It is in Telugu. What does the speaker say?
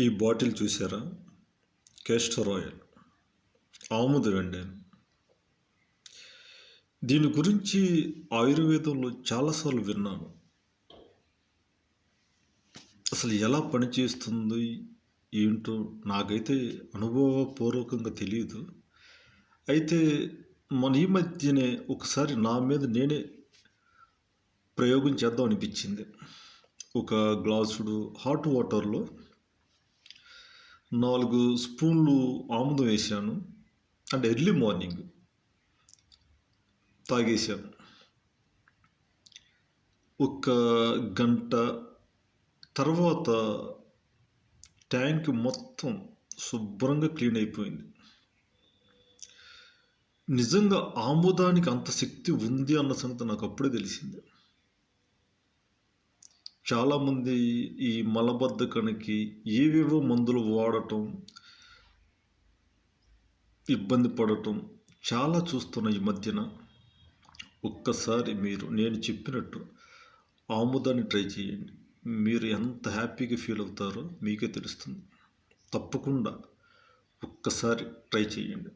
ఈ బాటిల్ చూసారా కేస్టర్ ఆయిల్ ఆముదం వెండాను దీని గురించి ఆయుర్వేదంలో చాలాసార్లు విన్నాను. అసలు ఎలా పనిచేస్తుంది ఏంటో నాకైతే అనుభవపూర్వకంగా తెలియదు అయితే మన ఈ మధ్యనే ఒకసారి నా మీద నేనే ప్రయోగం చేద్దాం అనిపించింది. ఒక గ్లాసుడు హాట్ వాటర్లో నాలుగు స్పూన్లు ఆముదం వేసాను అంటే ఎర్లీ మార్నింగ్ తాగేశాను. ఒక గంట తర్వాత ట్యాంక్ మొత్తం శుభ్రంగా క్లీన్ అయిపోయింది. నిజంగా ఆముదానికి అంత శక్తి ఉంది అన్న సంగతి నాకు అప్పుడే తెలిసింది. చాలామంది ఈ మలబద్ధకానికి ఏవేవో మందులు వాడటం ఇబ్బంది పడటం చాలా చూస్తున్న ఈ మధ్యన. ఒక్కసారి మీరు నేను చెప్పినట్టు ఆముదాన్ని ట్రై చేయండి. మీరు ఎంత హ్యాపీగా ఫీల్ అవుతారో మీకే తెలుస్తుంది. తప్పకుండా ఒక్కసారి ట్రై చేయండి.